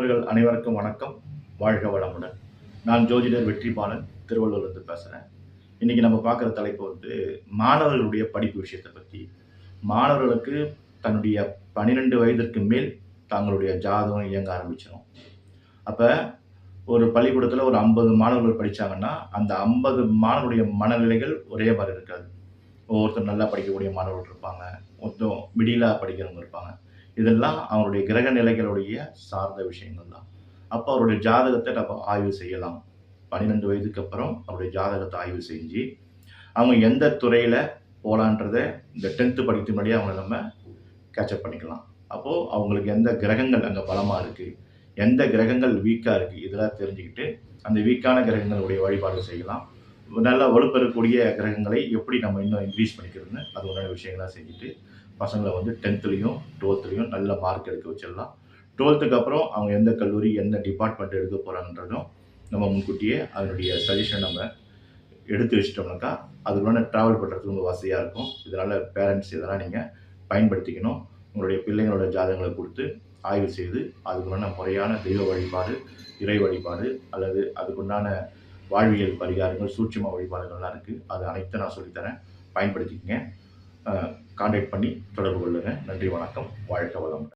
நண்பர்கள் அனைவருக்கும் வணக்கம். வாழ்க வளமுடன். நான் ஜோதிடர் வெற்றிபாலன் திருவள்ளூர்லேருந்து பேசுகிறேன் இன்றைக்கி நம்ம பார்க்குற தலைப்பு வந்து மாணவர்களுடைய படிப்பு விஷயத்தை பற்றி மாணவர்களுக்கு தன்னுடைய பன்னிரெண்டு வயதிற்கு மேல் தங்களுடைய ஜாதகம் இயங்க ஆரம்பிச்சிடும் அப்போ ஒரு பள்ளிக்கூடத்தில் ஒரு ஐம்பது மாணவர்கள் படித்தாங்கன்னா அந்த ஐம்பது மாணவருடைய மனநிலைகள் ஒரே மாதிரி இருக்காது. ஒவ்வொருத்தர் நல்லா படிக்கக்கூடிய மாணவர்கள் இருப்பாங்க. ஒருத்தர் மிடிலாக படிக்கிறவங்க இருப்பாங்க. இதெல்லாம் அவருடைய கிரக நிலைகளுடைய சார்ந்த விஷயங்கள் தான் அப்போ அவருடைய ஜாதகத்தை நம்ம ஆய்வு செய்யலாம். பன்னிரெண்டு வயதுக்கு அப்புறம் அவருடைய ஜாதகத்தை ஆய்வு செஞ்சு அவங்க எந்த துறையில் போகலான்றதை இந்த டென்த்து படிக்க முன்னாடியே அவங்கள நம்ம கேட்சப் பண்ணிக்கலாம். அப்போது அவங்களுக்கு எந்த கிரகங்கள் அங்கே பலமாக இருக்குது எந்த கிரகங்கள் வீக்காக இருக்குது இதெல்லாம் தெரிஞ்சுக்கிட்டு அந்த வீக்கான கிரகங்களுடைய வழிபாடு செய்யலாம். நல்லா வலுப்பெறக்கூடிய கிரகங்களை எப்படி நம்ம இன்னும் இன்க்ரீஸ் பண்ணிக்கிறதுன்னு அது உண்டான விஷயங்களாக செஞ்சுட்டு பசங்களை வந்து டென்த்துலேயும் டுவெல்த்துலேயும் நல்ல மார்க் எடுக்க வச்சிடலாம். டுவெல்த்துக்கு அப்புறம் அவங்க எந்த கல்லூரி எந்த டிபார்ட்மெண்ட் எடுக்க போகிறாங்கன்றதும் நம்ம முன்கூட்டியே அதனுடைய சஜஷனை நம்ம எடுத்து வச்சிட்டோம்னாக்கா அதுக்குள்ள ட்ராவல் பண்ணுறதுக்கு ரொம்ப வசதியாக இருக்கும். இதனால் பேரண்ட்ஸ் இதெல்லாம் நீங்கள் பயன்படுத்திக்கணும். உங்களுடைய பிள்ளைங்களோட ஜாதகங்களை கொடுத்து ஆய்வு செய்து அதுக்குண்டான முறையான தெய்வ வழிபாடு இறை வழிபாடு அல்லது அதுக்குண்டான வாழ்வியல் பரிகாரங்கள் சூட்சம வழிபாடுகள்லாம் இருக்குது அது அனைத்தும் நான் சொல்லித்தரேன். பயன்படுத்திக்கங்க. காண்டாக்ட் பண்ணி தொடர்பு கொள்ளுங்கள் நன்றி வணக்கம். வாழ்க வளம்